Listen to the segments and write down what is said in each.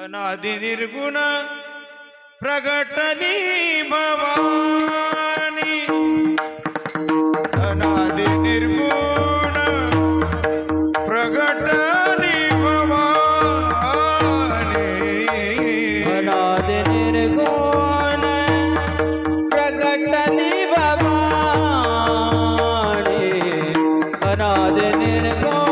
అనాది నిర్గుణ ప్రకటనీ భవాని সাজনের গো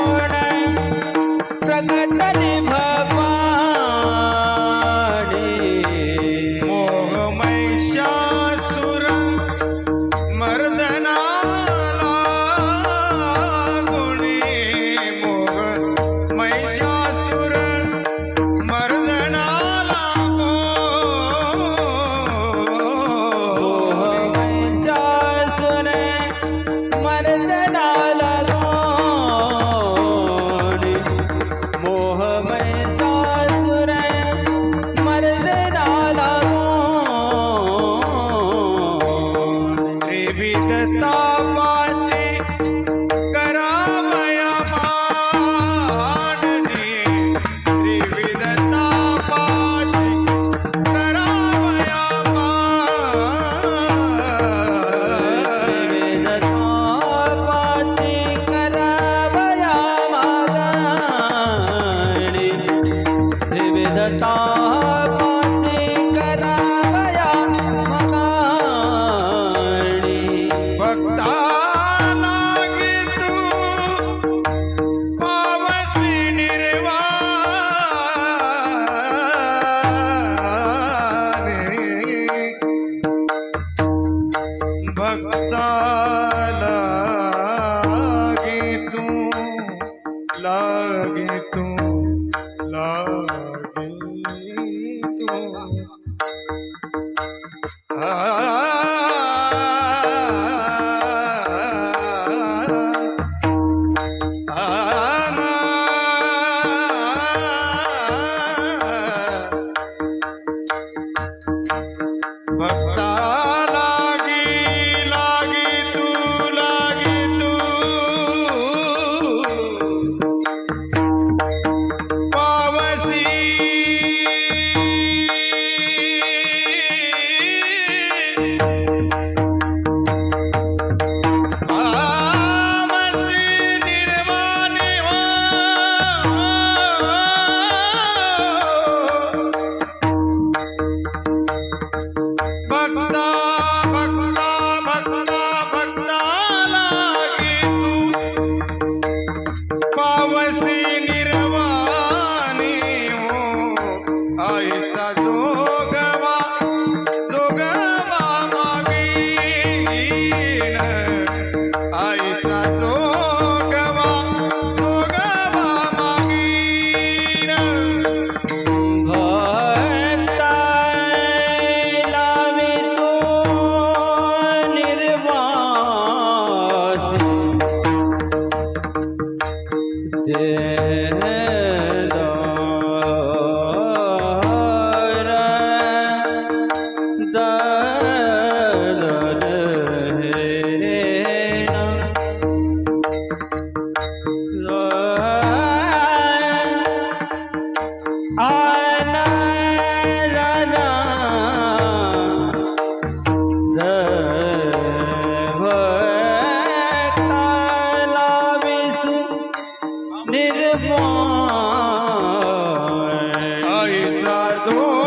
Oh.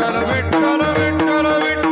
கரவிட் கரவிட் கரவிட்